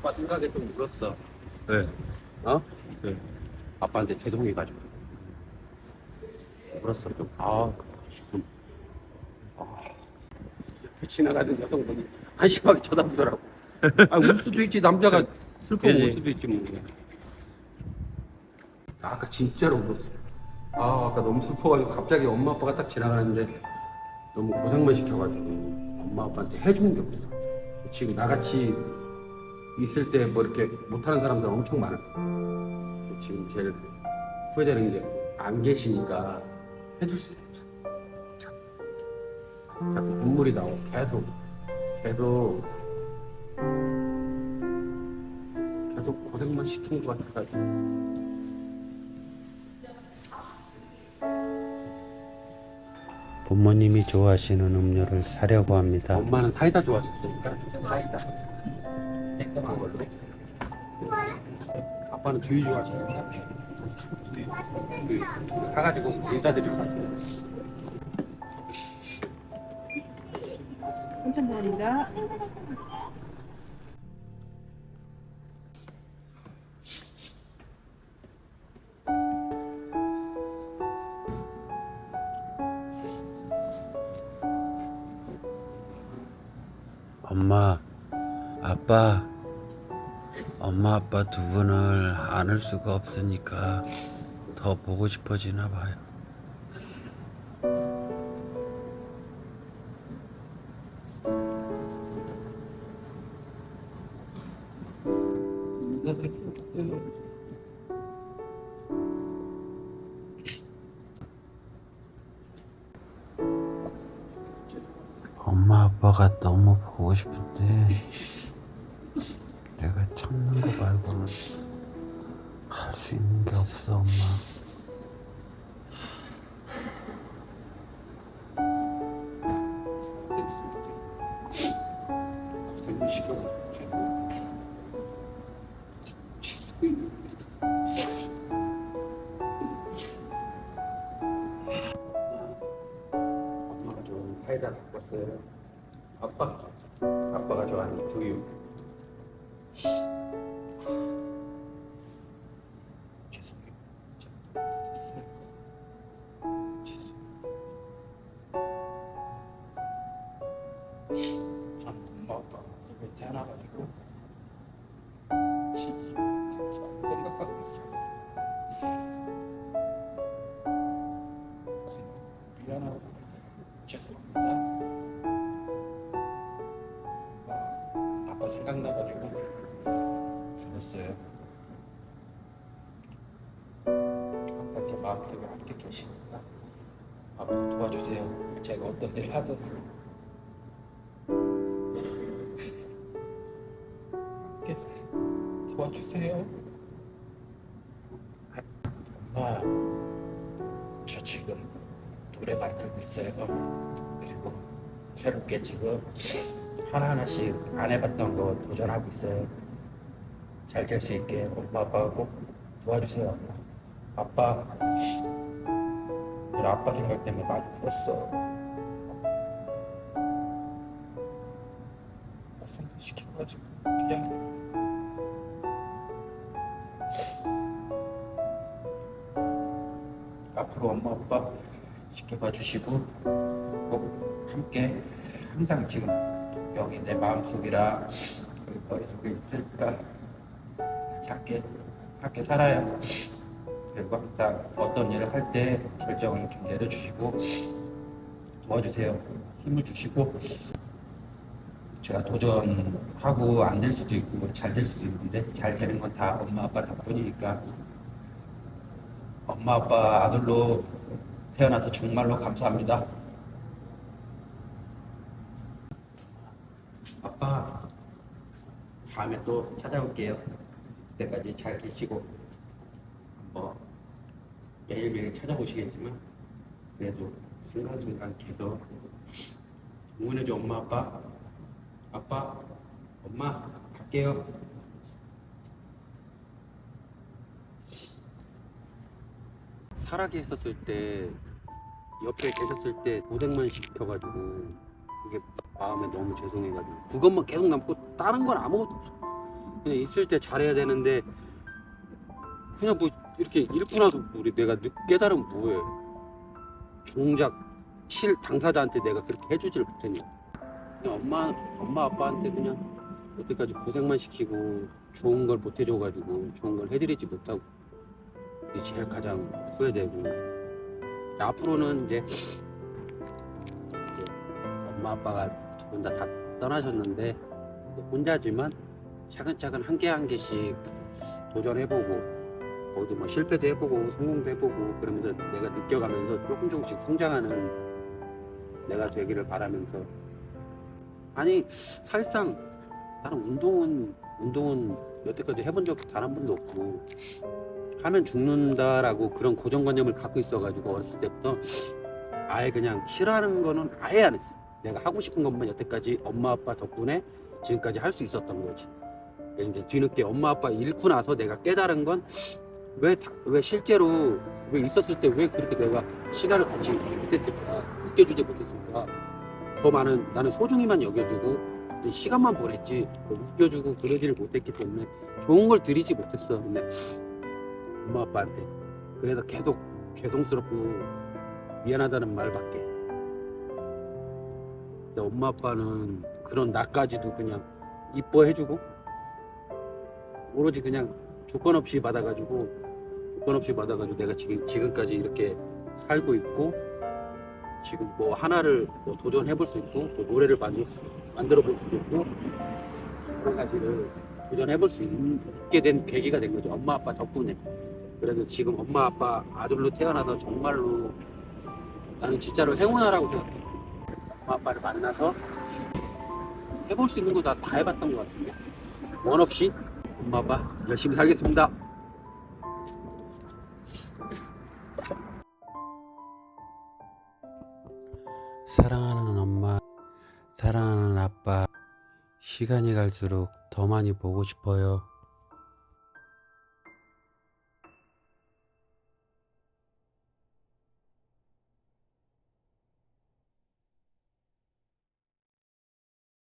아빠 생각에 좀 울었어. 네. 어? 네. 아빠한테 죄송해가지고. 울었어, 좀. 아, 지금. 아, 옆에 지나가던 여성분이 한심하게 쳐다보더라고. 아, 울 수도 있지, 남자가 슬프면 울 그지. 수도 있지, 뭐. 아, 아까 진짜로 울었어. 아, 아까 너무 슬퍼가지고 갑자기 엄마 아빠가 딱 지나가는데 너무 고생만 시켜가지고 엄마 아빠한테 해주는 게 없어. 지금 나같이 있을 때 뭐 이렇게 못하는 사람들 엄청 많아. 지금 제일 후회되는 게 안 계시니까 해줄 수 없어. 자꾸, 자꾸 눈물이 나와. 계속, 계속, 계속 고생만 시키는 것 같아가지고. 부모님이 좋아하시는 음료를 사려고 합니다. 엄마는 사이다 좋아하셨으니까 사이다. 걸로. 아빠는 두유 좋아하시니까 두유 사가지고 인사드리러 갈게요. 감사합니다. 엄마, 아빠, 엄마 아빠 두 분을 안을 수가 없으니까 더 보고 싶어지나 봐요. 엄마 아빠가 너무 보고 싶은데 말고는 할 수 있는 게 없어 엄마. 엄마가 좋아하는 왔어요. 아빠, 아빠가 좋아하는 두유. 진심 감사하게 생각하고 있어요. 미안하고 죄송합니다. 아, 아빠 생각나가지고 그랬어요. 항상 제 마음속에 함께 계시니까 아빠 도와주세요. 제가 어떤 일을 하든 도와주세요. 엄마, 저 지금 노래 만들고 있어요. 그리고 새롭게 지금 하나하나씩 안 해봤던 거 도전하고 있어요. 잘 될 수 있게 엄마 아빠가 꼭 도와주세요. 아빠, 우리 아빠 생각 때문에 많이 울었어. 고생 시켜가지고 미안해. 앞으로 엄마 아빠 지켜봐 주시고 꼭 함께 항상 지금 여기 내 마음속이라 여기 머릿속에 있으니까? 같이 함께 함께 살아요 그리고 항상 어떤 일을 할 때 결정을 좀 내려주시고 도와주세요. 힘을 주시고 제가 도전하고 안 될 수도 있고 잘 될 수도 있는데 잘 되는 건 다 엄마 아빠 덕분이니까 엄마 아빠 아들로 태어나서 정말로 감사합니다. 아빠 다음에 또 찾아올게요. 그때까지 잘 계시고 뭐 매일매일 찾아보시겠지만 그래도 순간순간 계속 응원해줘 엄마 아빠 아빠 엄마 갈게요. 살아계 있었을 때 옆에 계셨을 때 고생만 시켜가지고 그게 마음에 너무 죄송해가지고 그것만 계속 남고 다른 건 아무것도 그냥 있을 때 잘해야 되는데 그냥 뭐 이렇게 잃고 나서 우리 내가 늦 깨달으면 뭐해. 정작 실 당사자한테 내가 그렇게 해주지를 못했냐. 그냥 엄마 엄마 아빠한테 그냥 여태까지 고생만 시키고 좋은 걸 못 해줘가지고 좋은 걸 해드리지 못하고 제일 가장 후회되고. 앞으로는 이제, 이제 엄마 아빠가 두 분 다 다 떠나셨는데 혼자지만 차근차근 한 개 한 개씩 도전해보고 어디 뭐 실패도 해보고 성공도 해보고 그러면서 내가 느껴가면서 조금 조금씩 성장하는 내가 되기를 바라면서. 아니 사실상 나는 운동은 운동은 여태까지 해본 적 단 한 번도 없고 하면 죽는다라고 그런 고정관념을 갖고 있어가지고 어렸을 때부터 아예 그냥 싫어하는 거는 아예 안 했어. 내가 하고 싶은 것만 여태까지 엄마 아빠 덕분에 지금까지 할 수 있었던 거지. 이제 뒤늦게 엄마 아빠 잃고 나서 내가 깨달은 건 왜 왜 실제로 왜 있었을 때 왜 그렇게 내가 시간을 같이 못했을까 느껴주지 못했을까 더 많은 나는 소중히만 여겨주고 시간만 보냈지 뭐 웃겨주고 그러지를 못했기 때문에 좋은 걸 드리지 못했어 근데 엄마 아빠한테 그래서 계속 죄송스럽고 미안하다는 말밖에. 근데 엄마 아빠는 그런 나까지도 그냥 이뻐해주고 오로지 그냥 조건 없이 받아가지고 조건 없이 받아가지고 내가 지금 지금까지 이렇게 살고 있고 지금 뭐 하나를 뭐 도전해볼 수 있고 뭐 노래를 만들 수, 만들어 볼 수도 있고 여러 가지를 도전해볼 수 있게 된 계기가 된 거죠. 엄마 아빠 덕분에 그래서 지금 엄마 아빠 아들로 태어나서 정말로 나는 진짜로 행운아라고 생각해 엄마 아빠를 만나서 해볼 수 있는 거 다 다 해봤던 것 같은데 원 없이 엄마 아빠 열심히 살겠습니다. 사랑하는 엄마, 사랑하는 아빠, 시간이 갈수록 더 많이 보고 싶어요.